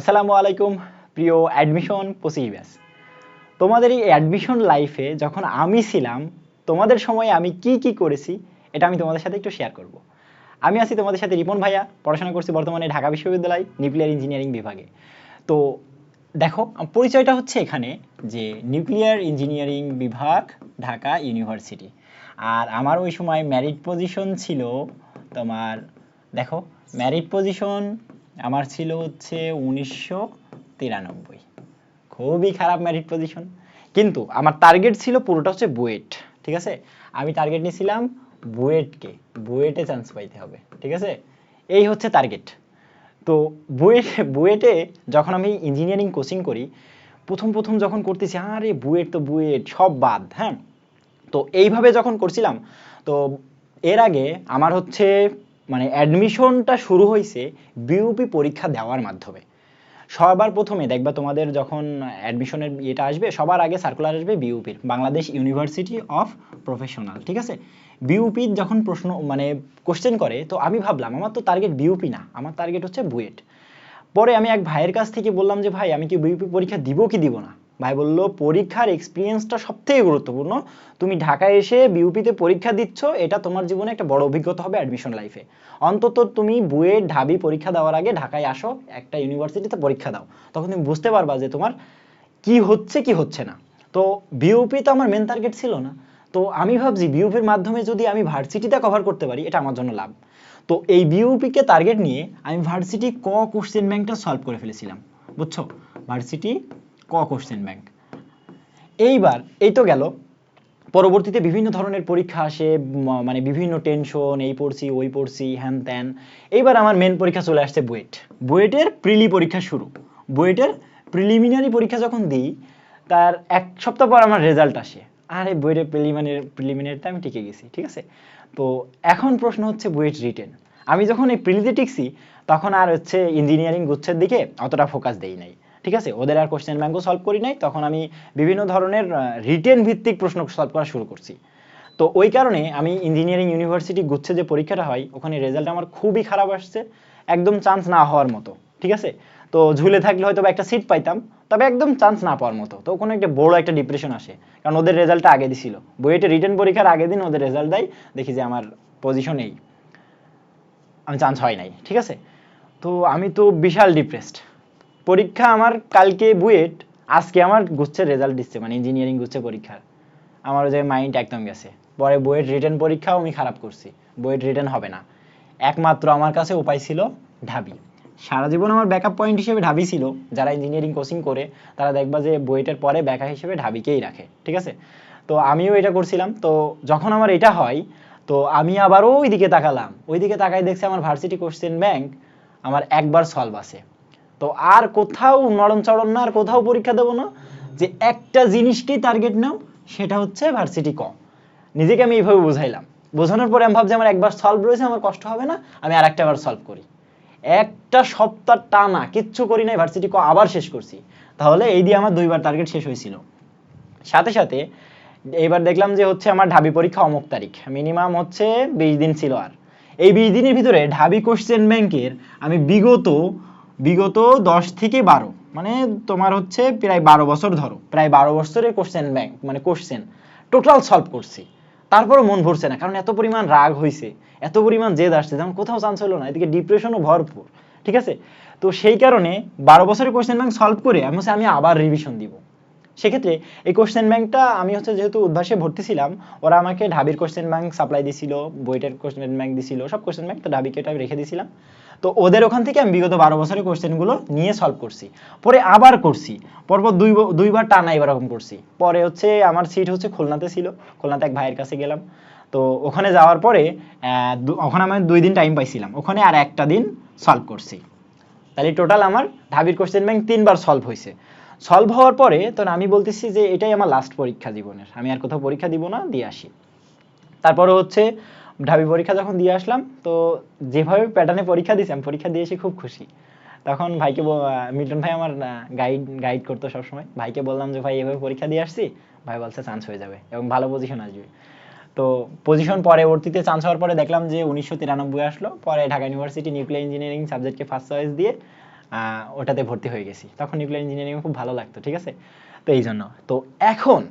আসসালামু আলাইকুম, প্রিয় অ্যাডমিশন পঁচিশ তোমাদের এই অ্যাডমিশন লাইফে যখন আমি ছিলাম, তোমাদের সময়ে আমি কি কি করেছি, এটা আমি তোমাদের সাথে একটু শেয়ার করব। আমি আছি তোমাদের সাথে রিপন ভাইয়া, পড়াশোনা করছি বর্তমানে ঢাকা বিশ্ববিদ্যালয় নিউক্লিয়ার ইঞ্জিনিয়ারিং বিভাগে। তো দেখো, পরিচয়টা হচ্ছে এখানে যে নিউক্লিয়ার ইঞ্জিনিয়ারিং বিভাগ, ঢাকা ইউনিভার্সিটি আর আমার ওই সময় ম্যারিট পজিশন ছিল তোমার, দেখো ম্যারিট পজিশন আমার ছিল হচ্ছে উনিশশো তিরানব্বই। খুবই খারাপ ম্যারিট পজিশন কিন্তু আমার টার্গেট ছিল পুরোটা হচ্ছে বুয়েট, ঠিক আছে? আমি টার্গেট নিয়েছিলাম বুয়েটকে। বুয়েটে চান্স পাইতে হবে, ঠিক আছে? এই হচ্ছে টার্গেট তো বুয়েট, বুয়েটে যখন আমি ইঞ্জিনিয়ারিং কোচিং করি, প্রথম প্রথম যখন করতেছি, আরে বুয়েট তো বুয়েট, সব বাদ হ্যাঁ? তো এইভাবে যখন করছিলাম, তো এর আগে আমার হচ্ছে মানে অ্যাডমিশনটা শুরু হয়েছে বিউপি পরীক্ষা দেওয়ার মাধ্যমে। সবার প্রথমে দেখবা তোমাদের যখন অ্যাডমিশনের ইয়েটা আসবে, সবার আগে সার্কুলার আসবে বিউপির বাংলাদেশ ইউনিভার্সিটি অফ প্রফেশনাল ঠিক আছে? বিউপির যখন প্রশ্ন মানে কোশ্চেন করে, তো আমি ভাবলাম, আমার তো টার্গেট বিউপি না, আমার টার্গেট হচ্ছে বুয়েট। পরে আমি এক ভাইয়ের কাছ থেকে বললাম যে, ভাই, আমি কি বিউপি পরীক্ষা দিব কি দিব না? ভাই বলল, পরীক্ষার এক্সপিরিয়েন্সটা সব থেকে গুরুত্বপূর্ণ। তুমি ঢাকায় এসে বিউপিতে পরীক্ষা দিচ্ছ, এটা তোমার জীবনে একটা বড় অভিজ্ঞতা হবে অ্যাডমিশন লাইফে অন্তত তুমি বুয়েট ঢাবি পরীক্ষা দেওয়ার আগে ঢাকায় আসো, একটা ইউনিভার্সিটিতে পরীক্ষা দাও। তখন তুমি বুঝতে পারবা যে তোমার কি হচ্ছে কি হচ্ছে না। তো বিউপি তো আমার মেন টার্গেট ছিল না। তো আমি ভাবছি বিউপির মাধ্যমে যদি আমি ভার্সিটিটা কভার করতে পারি, এটা আমার জন্য লাভ। তো এই বিউপিকে টার্গেট নিয়ে আমি ভার্সিটি ক কোশ্চেন ব্যাংকটা সলভ করে ফেলেছিলাম। বুঝছ? ভার্সিটি ক কোশ্চেন ব্যাংক এইবার এই তো গেল। পরবর্তীতে বিভিন্ন ধরনের পরীক্ষা আসে মানে বিভিন্ন টেনশন এই পড়ছি, ওই পড়ছি, হ্যান ত্যান। এইবার আমার মেন পরীক্ষা চলে আসছে বুয়েট। বুয়েটের প্রিলি পরীক্ষা শুরু। বুয়েটের প্রিলিমিনারি পরীক্ষা যখন দিই, তার এক সপ্তাহ পর আমার রেজাল্ট আসে। আরে বুয়েটের প্রিলিমিনারি প্রিলিমিনারিতে আমি টিকে গেছি, ঠিক আছে? তো এখন প্রশ্ন হচ্ছে বুয়েট রিটেন আমি যখন এই প্রিলিতে টিকছি, তখন আর হচ্ছে ইঞ্জিনিয়ারিং গুচ্ছের দিকে অতটা ফোকাস দেই নাই। ঠিক আছে? ওদের আর কোশ্চেন ব্যাংকও সলভ করি নাই। তখন আমি বিভিন্ন ধরনের রিটেন ভিত্তিক প্রশ্ন সলভ করা শুরু করছি। তো ওই কারণে আমি ইঞ্জিনিয়ারিং ইউনিভার্সিটি গুচ্ছে যে পরীক্ষাটা হয়, ওখানে রেজাল্ট আমার খুবই খারাপ আসছে। একদম চান্স না হওয়ার মতো, ঠিক আছে? তো ঝুলে থাকলে হয়তো একটা সিট পাইতাম, তবে একদম চান্স না পাওয়ার মতো। তো ওখানে একটা বড় একটা ডিপ্রেশন আসে, কারণ ওদের রেজাল্টটা আগে দিছিল। বইয়েটে রিটেন পরীক্ষার আগের দিন ওদের রেজাল্ট দেয়, দেখি যে আমার পজিশন এই। আমি চান্স হয় নাই, ঠিক আছে? তো আমি তো বিশাল ডিপ্রেসড পরীক্ষা আমার কালকে বুয়েট, আজকে আমার গুচ্ছের রেজাল্ট দিচ্ছে মানে ইঞ্জিনিয়ারিং গুচ্ছে পরীক্ষার। আমার যে মাইন্ড একদম গেছে। পরে বুয়েট রিটার্ন পরীক্ষাও আমি খারাপ করছি। বুয়েট রিটার্ন হবে না। একমাত্র আমার কাছে উপায় ছিল ঢাবি। সারা জীবন আমার ব্যাকআপ পয়েন্ট হিসেবে ঢাবি ছিল। যারা ইঞ্জিনিয়ারিং কোচিং করে, তারা দেখবা যে বুয়েটের পরে ব্যাকআপ হিসেবে ঢাবিকেই রাখে। ঠিক আছে? তো আমিও এটা করছিলাম। তো যখন আমার এটা হয়, তো আমি আবারও ওইদিকে তাকালাম। ওইদিকে তাকাই দেখছি আমার ভার্সিটি কোশ্চেন ব্যাংক আমার একবার সলভ আছে। তো আর কোথাও নরম চড়ন না, আর কোথাও পরীক্ষা দেবো না, যে একটা জিনিসকেই টার্গেট নাও, সেটা হচ্ছে ভার্সিটি ক। নিজেকে আমি এইভাবে বুঝাইলাম। বোঝানোর পরে আমি ভাবছি আমার একবার সলভ রয়েছে, আমার কষ্ট হবে না, আমি আর একটা বার সলভ করি। একটা সপ্তাহ টানা, কিচ্ছু করি নাই ভার্সিটি ক আবার শেষ করছি। তাহলে এই দিয়ে আমার দুইবার টার্গেট শেষ হয়েছিল। সাথে সাথে এইবার দেখলাম যে হচ্ছে আমার ঢাবি পরীক্ষা অমুক তারিখ মিনিমাম হচ্ছে বিশ দিন ছিল আর। এই বিশ দিনের ভিতরে ঢাবি কোশ্চেন ব্যাংকের আমি বিগত বিগত দশ থেকে বারো মানে তোমার হচ্ছে প্রায় বারো বছর ধরো, প্রায় বারো বছরের কোশ্চেন ব্যাংক মানে কোশ্চেন টোটাল সলভ করছি। তারপরও মন ভরছে না, কারণ এত পরিমাণ রাগ হয়েছে এত পরিমাণ জেদ আসছে, যেমন কোথাও চান্স হলো না, এদিকে ডিপ্রেশনও ভরপুর, ঠিক আছে? তো সেই কারণে বারো বছরের কোশ্চেন ব্যাংক সলভ করে আমি আমি আবার রিভিশন দিব। সেক্ষেত্রে এই কোশ্চেন ব্যাংকটা আমি হচ্ছে যেহেতু উদ্ভাসে ভর্তি ছিলাম, ওরা আমাকে ঢাবির কোশ্চেন ব্যাংক সাপ্লাই দিছিল বইটের কোশ্চেন ব্যাংক দিছিল, সব কোশ্চেন ব্যাংক তো ঢাবিকে এটা রেখে দিয়েছিলাম। তো ওদের ওখান থেকে আমি বিগত বারো বছরের কোশ্চেনগুলো নিয়ে সলভ করছি। পরে আবার করছি, পরপর দুই দুইবার টানা এবার এরকম করছি। পরে হচ্ছে আমার সিট হচ্ছে খুলনাতে ছিল, খুলনাতে এক ভাইয়ের কাছে গেলাম। তো ওখানে যাওয়ার পরে ওখানে আমি দুই দিন টাইম পাইছিলাম। ওখানে আর একটা দিন সলভ করছি। তাহলে টোটাল আমার ঢাবির কোশ্চেন ব্যাংক তিনবার সলভ হয়েছে সলভ হওয়ার পরে তখন আমি বলতেছি যে এটাই আমার লাস্ট পরীক্ষা জীবনের। আমি আর কোথাও পরীক্ষা দিব না, দিয়ে আসি। তারপরে হচ্ছে, ঢাবি পরীক্ষা যখন দিয়ে আসলাম, তো যেভাবে প্যাটার্নে পরীক্ষা দিয়েছি পরীক্ষা দিয়ে এসে খুব খুশি। তখন ভাইকে মিল্টন ভাই আমার গাইড গাইড করতো সবসময়। ভাইকে বললাম যে, ভাই, এভাবে পরীক্ষা দিয়ে আসছি? ভাই বলছে চান্স হয়ে যাবে এবং ভালো পজিশন আসবে। তো পজিশন পরবর্তীতে চান্স হওয়ার পরে দেখলাম যে উনিশশো তিরানব্বই আসলো। পরে ঢাকা ইউনিভার্সিটি নিউক্লিয়ার ইঞ্জিনিয়ারিং সাবজেক্টকে ফার্স্ট চয়েস দিয়ে ওটাতে ভর্তি হয়ে গেছি। তখন নিউক্লিয়ার ইঞ্জিনিয়ারিং খুব ভালো লাগতো, ঠিক আছে? তো এই জন্য। তো এখন,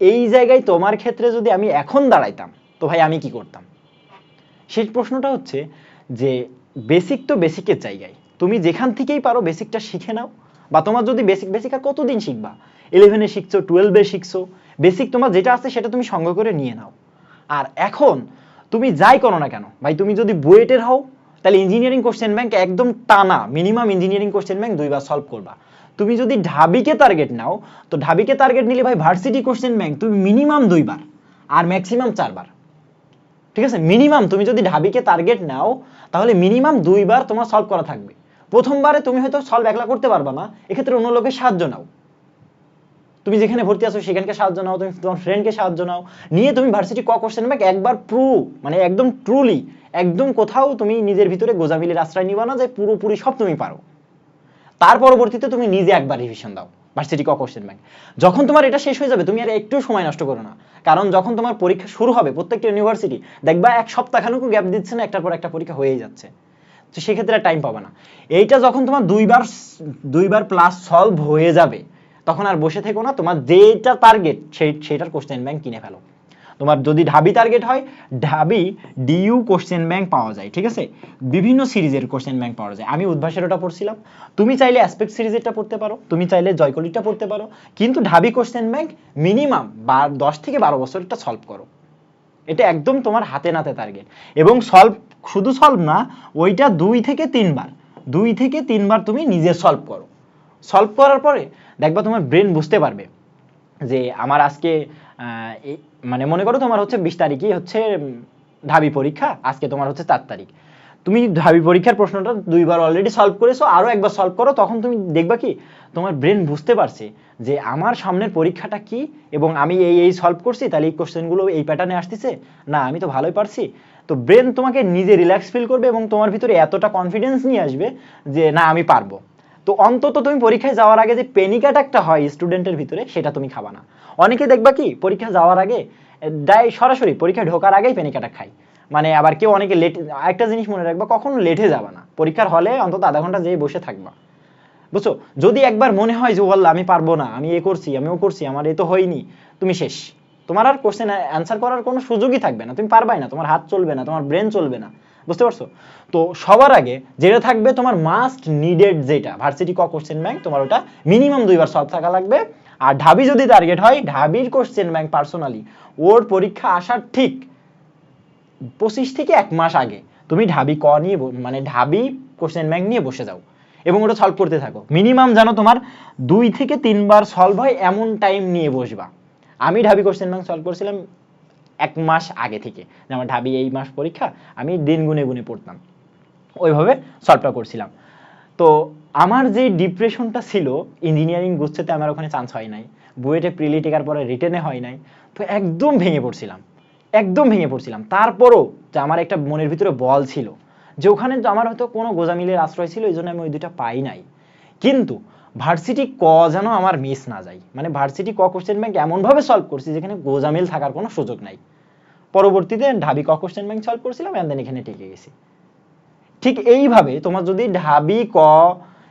এই জায়গায় তোমার ক্ষেত্রে যদি আমি এখন দাঁড়াইতাম, তো ভাই আমি কি করতাম? শেষ প্রশ্নটা হচ্ছে যে বেসিক তো বেসিকের জায়গায়। তুমি যেখান থেকেই পারো বেসিকটা শিখে নাও। বা তোমার যদি বেসিক বেসিক আর কতদিন শিখবা? ইলেভেনে শিখছো টুয়েলভে শিখছো। বেসিক তোমার যেটা আছে সেটা তুমি সঙ্গে করে নিয়ে নাও। আর এখন, তুমি যাই করো না কেন, ভাই তুমি যদি বুয়েটের হও তাহলে ইঞ্জিনিয়ারিং কোশ্চেন ব্যাংক একদম টানা মিনিমাম ইঞ্জিনিয়ারিং কোশ্চেন ব্যাংক দুইবার সলভ করবা। তুমি যদি ঢাবিকে টার্গেট নাও, তো ঢাবিকে টার্গেট নিলে ভাই ভার্সিটি কোশ্চেন ব্যাংক তুমি মিনিমাম দুইবার আর ম্যাক্সিমাম চারবার। ঠিক আছে? মিনিমাম তুমি যদি ঢাবিকে টার্গেট নাও, তাহলে মিনিমাম দুইবার তোমার সলভ করা থাকবে। প্রথমবারে তুমি হয়তো সলভ একলা করতে পারবা না, এক্ষেত্রে অন্য লোকের সাহায্য নাও। তুমি যেখানে ভর্তি আছো, সেখানকে সাহায্য নাও, তুমি তোমার ফ্রেন্ডকে সাহায্য নাও। নিয়ে তুমি ভার্সিটি ক কোশ্চেন ব্যাংক একবার প্রু মানে একদম ট্রুলি একদম কোথাও তুমি নিজের ভিতরে গোজামিলের আশ্রয় নিবা না যে পুরোপুরি সব তুমি পারো। তার পরবর্তীতে তুমি নিজে একবার রিভিশন দাও ভার্সিটি কোশ্চেন ব্যাংক যখন তোমার এটা শেষ হয়ে যাবে, তুমি আর একটু সময় নষ্ট করো না। কারণ যখন তোমার পরীক্ষা শুরু হবে, প্রত্যেকটা ইউনিভার্সিটি দেখবা এক সপ্তাহখানুকও গ্যাপ দিচ্ছে না, একটার পর একটা পরীক্ষা হয়েই যাচ্ছে। তো সেক্ষেত্রে টাইম পাবে না। এইটা যখন তোমার দুইবার দুইবার প্লাস সলভ হয়ে যাবে, তখন আর বসে থেকো না, তোমার যেটা টার্গেট সেই সেটার কোশ্চেন ব্যাংক কিনে ফেলো। তোমার যদি ঢাবি টার্গেট হয়, ঢাবি ডিইউ কোশ্চেন ব্যাংক পাওয়া যায়, ঠিক আছে? বিভিন্ন সিরিজের কোশ্চেন ব্যাংক পাওয়া যায়। আমি উদ্ভাসের ওটা পড়ছিলাম। তুমি চাইলে অ্যাসপেক্ট সিরিজেরটা পড়তে পারো, তুমি চাইলে জয়কলিটা পড়তে পারো, কিন্তু ঢাবি কোশ্চেন ব্যাংক মিনিমাম বা দশ থেকে বারো বছরটা সলভ করো। এটা একদম তোমার হাতে নাতে টার্গেট এবং সলভ শুধু সলভ না, ওইটা দুই থেকে তিনবার, দুই থেকে তিনবার তুমি নিজে সলভ করো। সলভ করার পরে, দেখবা তোমার ব্রেন বুঝতে পারবে যে আমার আজকে মানে মনে করো তোমার হচ্ছে বিশ তারিখই হচ্ছে ঢাবি পরীক্ষা, আজকে তোমার হচ্ছে চার তারিখ। তুমি ঢাবি পরীক্ষার প্রশ্নটা দুইবার অলরেডি সলভ করেছ, আরও একবার সলভ করো, তখন তুমি দেখবা কি, তোমার ব্রেন বুঝতে পারছে যে আমার সামনের পরীক্ষাটা কি এবং আমি এই এই সলভ করছি, তাহলে এই কোশ্চেনগুলো এই প্যাটার্নে আসতেছে। না, আমি তো ভালোই পারছি। তো ব্রেন তোমাকে নিজে রিল্যাক্স ফিল করবে এবং তোমার ভিতরে এতটা কনফিডেন্স নিয়ে আসবে যে, না, আমি পারব। তো অন্তত তুমি পরীক্ষায় যাওয়ার আগে যে পেনিক অ্যাটাকটা হয় স্টুডেন্টের ভিতরে, সেটা তুমি খাবা না। অনেকে দেখবা কি, পরীক্ষা যাওয়ার আগে ডাই সরাসরি পরীক্ষায় ঢোকার আগেই পেনিক অ্যাটাক খায়। মানে আবার কেউ অনেকে লেট একটা জিনিস মনে রাখবা, কখনো লেটে যাবা না। পরীক্ষার হলে অন্তত আধা ঘণ্টা যেয়ে বসে থাকবা। বুঝছ? যদি একবার মনে হয় যে ওয়াল্লাহ আমি পারব না, আমি এ করছি আমি ও করছি, আমার এ তো হয়নি তুমি শেষ। তোমার আর কোশ্চেন অ্যান্সার করার কোনো সুযোগই থাকবে না। তুমি পারবাই না, তোমার হাত চলবে না, তোমার ব্রেন চলবে না। বুঝতে পারছ? তো সবার আগে যেটা থাকবে তোমার মাস্ট নিডেড যেটা। ভার্সিটি ক কোশ্চেন ব্যাংক তোমার ওটা মিনিমাম দুইবার সলভ থাকা লাগবে। আর ঢাবি যদি টার্গেট হয়, ঢাবির কোশ্চেন ব্যাংক পার্সোনালি ওর পরীক্ষা আসার ঠিক পঁচিশ থেকে এক মাস আগে তুমি ঢাবি ক নিয়ে মানে ঢাবি কোশ্চেন ব্যাংক নিয়ে বসে যাও এবং ওটা সলভ করতে থাকো। মিনিমাম যেন তোমার দুই থেকে তিনবার সলভ হয় এমন টাইম নিয়ে বসবা। আমি ঢাবি কোশ্চেন ব্যাংক সলভ করছিলাম এক মাস আগে থেকে। যে আমার ঢাবি এই মাস পরীক্ষা, আমি দিন গুনে গুনে পড়তাম। ওইভাবে সলভটা করছিলাম। তো আমার যে ডিপ্রেশনটা ছিল ইঞ্জিনিয়ারিং গুচ্ছেতে আমার ওখানে চান্স হয় নাই। বুয়েটে প্রিলি টেকার পরে রিটেনে হয় নাই। তো একদম ভেঙে পড়ছিলাম। একদম ভেঙে পড়ছিলাম। তারপরও যে আমার একটা মনের ভিতরে বল ছিল, যে ওখানে আমার হয়তো কোনো গোজামিলের আশ্রয় ছিল, এই জন্য আমি ওই দুইটা পাই নাই। কিন্তু ভার্সিটি ক যেন আমার মিস না যায়। মানে ভার্সিটি ক কোশ্চেন ব্যাংক এমনভাবে সলভ করছি যেখানে গোজামিল থাকার কোনো সুযোগ নাই। পরবর্তীতে ঢাবি ক কোশ্চেন ব্যাংক সলভ করছিলাম অ্যান্ড দেন এখানে টিকে গেছি। ঠিক এইভাবে তোমার যদি ঢাবি ক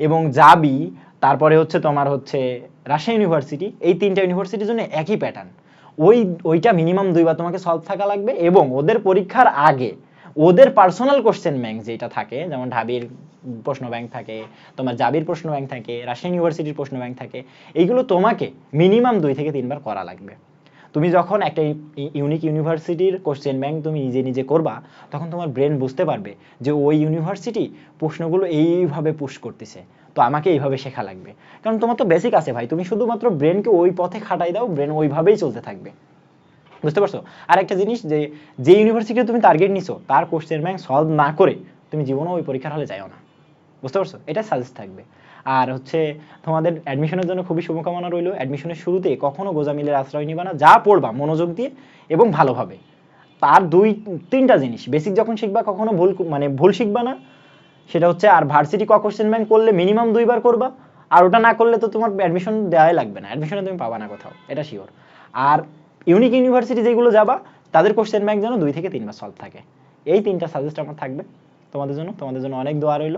এবং জাবি তারপরে হচ্ছে তোমার হচ্ছে রাজশাহী ইউনিভার্সিটি এই তিনটা ইউনিভার্সিটির জন্য একই প্যাটার্ন ওই, ওইটা মিনিমাম দুইবার তোমাকে সলভ থাকা লাগবে এবং ওদের পরীক্ষার আগে ওদের পার্সোনাল কোশ্চেন ব্যাংক যেটা থাকে, যেমন ঢাবির প্রশ্ন ব্যাংক থাকে, তোমার জাবির প্রশ্ন ব্যাংক থাকে, রাজশাহী ইউনিভার্সিটির প্রশ্ন ব্যাংক থাকে এইগুলো তোমাকে মিনিমাম দুই থেকে তিনবার করা লাগবে। তুমি যখন একটা ইউনিক ইউনিভার্সিটির কোশ্চেন ব্যাংক তুমি নিজে নিজে করবা, তখন তোমার ব্রেন বুঝতে পারবে যে ওই ইউনিভার্সিটি প্রশ্নগুলো এইভাবে পুশ করতেছে। তো আমাকে এইভাবে শেখা লাগবে। কারণ তোমার তো বেসিক আছে ভাই, তুমি শুধুমাত্র ব্রেনকে ওই পথে খাটাই দাও ব্রেন ওইভাবেই চলতে থাকবে। বুঝতে পারছ? আর একটা জিনিস যে যে ইউনিভার্সিটি তুমি টার্গেট নিছো, তার কোশ্চেন ব্যাংক সলভ না করে তুমি জীবনে ওই পরীক্ষার হলে যাও না। বুঝতে পারছ? এটা সাজেস্ট থাকবে। আর হচ্ছে, তোমাদের অ্যাডমিশনের জন্য খুবই শুভকামনা রইল। অ্যাডমিশনের শুরুতে কখনো গোজামিলের আশ্রয় নিবা না, যা পড়বা মনোযোগ দিয়ে এবং ভালোভাবে। তার দুই, তিনটা জিনিস বেসিক যখন শিখবা, কখনো ভুল মানে ভুল শিখবা না। সেটা হচ্ছে, আর ভার্সিটি ক কোশ্চেন ব্যাংক করলে মিনিমাম দুইবার করবা, আর ওটা না করলে তো তোমার অ্যাডমিশন দেওয়াই লাগবে না। অ্যাডমিশনে তুমি পাবা না কোথাও, এটা শিওর আর ইউনিক ইউনিভার্সিটি যেগুলো যাবা, তাদের কোশ্চেন ব্যাংক যেন দুই থেকে তিনবার সলভ থাকে। এই তিনটা সাজেস্ট আমার থাকবে তোমাদের জন্য। তোমাদের জন্য অনেক দোয়া রইল।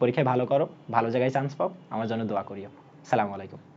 পরীক্ষায় ভালো করো, ভালো জায়গায় চান্স পাও। আমার জন্য দোয়া করিও। সালামু আলাইকুম।